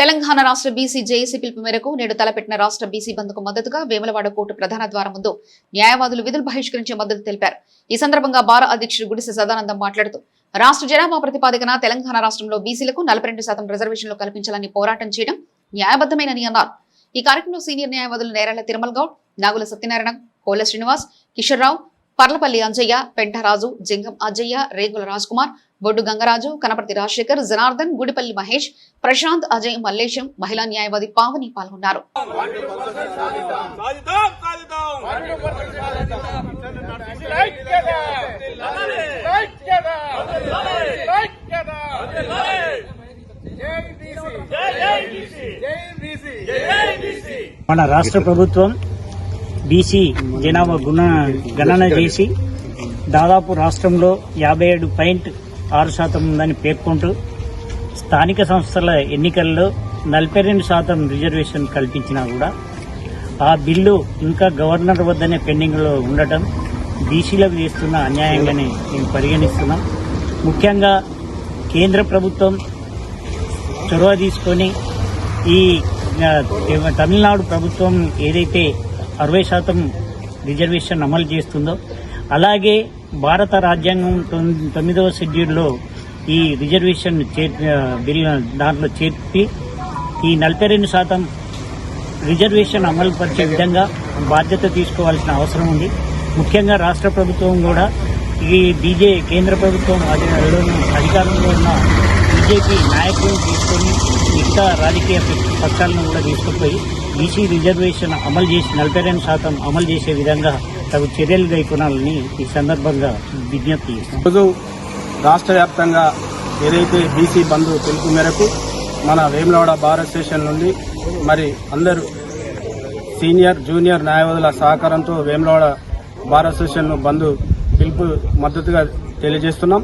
తెలంగాణ రాష్ట్ర BC JAC పిలుపు మేరకు నేడు తలపెట్టిన రాష్ట్ర బీసీ బంద్కు మద్దతుగా వేములవాడ కోర్టు ప్రధాన ద్వారం ముందు న్యాయవాదులు విధులు బహిష్కరించే మద్దతు తెలిపారు. ఈ సందర్భంగా బార అధ్యక్షుడు గుడిసె సదానందం మాట్లాడుతూ రాష్ట్ర జనాభా ప్రతిపాదికన తెలంగాణ రాష్ట్రంలో బీసీలకు నలభై రెండు శాతం రిజర్వేషన్లు కల్పించాలని పోరాటం చేయడం న్యాయబద్దమేనని అన్నారు. ఈ కార్యక్రమంలో సీనియర్ న్యాయవాదులు నేరాల తిరుమల గౌడ్ నాగుల సత్యనారాయణ కోల శ్రీనివాస్ కిషోర్ రావు పర్లపల్లి అంజయ్య పెంటరాజు జింగం అజయ్య రేగుల రాజ్కుమార్ బొడ్డు గంగరాజు కనపర్తి రాజశేఖర్ జనార్దన్ గుడిపల్లి మహేష్ ప్రశాంత్ అజయ్ మల్లేశం మహిళా న్యాయవాది పావని పాల్గొన్నారు. మన రాష్ట్ర ప్రభుత్వం బీసీ జనాభా గుణ గణన చేసి దాదాపు రాష్ట్రంలో యాభై ఏడు పాయింట్ ఆరు శాతం ఉందని పేర్కొంటూ స్థానిక సంస్థల ఎన్నికల్లో నలభై రెండు శాతం రిజర్వేషన్ కల్పించినా కూడా ఆ బిల్లు ఇంకా గవర్నర్ వద్దనే పెండింగ్లో ఉండటం బీసీలకు చేస్తున్న అన్యాయంగానే మేము పరిగణిస్తున్నాం. ముఖ్యంగా కేంద్ర ప్రభుత్వం చొరవ తీసుకొని ఈ తమిళనాడు ప్రభుత్వం ఏదైతే అరవై శాతం రిజర్వేషన్ అమలు చేస్తుందో అలాగే భారత రాజ్యాంగం తొమ్మిదవ షెడ్యూల్లో ఈ రిజర్వేషన్ చే- బిల్ దాంట్లో చేర్పి ఈ నలభై రెండు శాతం రిజర్వేషన్ అమలు పరిచే విధంగా బాధ్యత తీసుకోవాల్సిన అవసరం ఉంది. ముఖ్యంగా రాష్ట్ర ప్రభుత్వం కూడా ఈ బీజే కేంద్ర ప్రభుత్వం అధి- అధికారంలో ఉన్న బీజేపీ నాయకులను తీసుకొని మిగతా రాజకీయ పక్షాలను కూడా తీసుకుపోయి బీసీ రిజర్వేషన్ అమలు చేసి నలభై రెండు శాతం అమలు చేసే విధంగా తగు చర్యలు కైకొనాలని ఈ సందర్భంగా విజ్ఞప్తి ఈరోజు రాష్ట్ర వ్యాప్తంగా ఏదైతే బీసీ బంధు పిలుపు మేరకు మన వేములవాడ భారత్ స్టేషన్ నుండి మరి అందరూ సీనియర్ జూనియర్ న్యాయవాదుల సహకారంతో వేములవాడ భారత్ స్టేషన్ బంధు పిలుపు మద్దతుగా తెలియజేస్తున్నాం.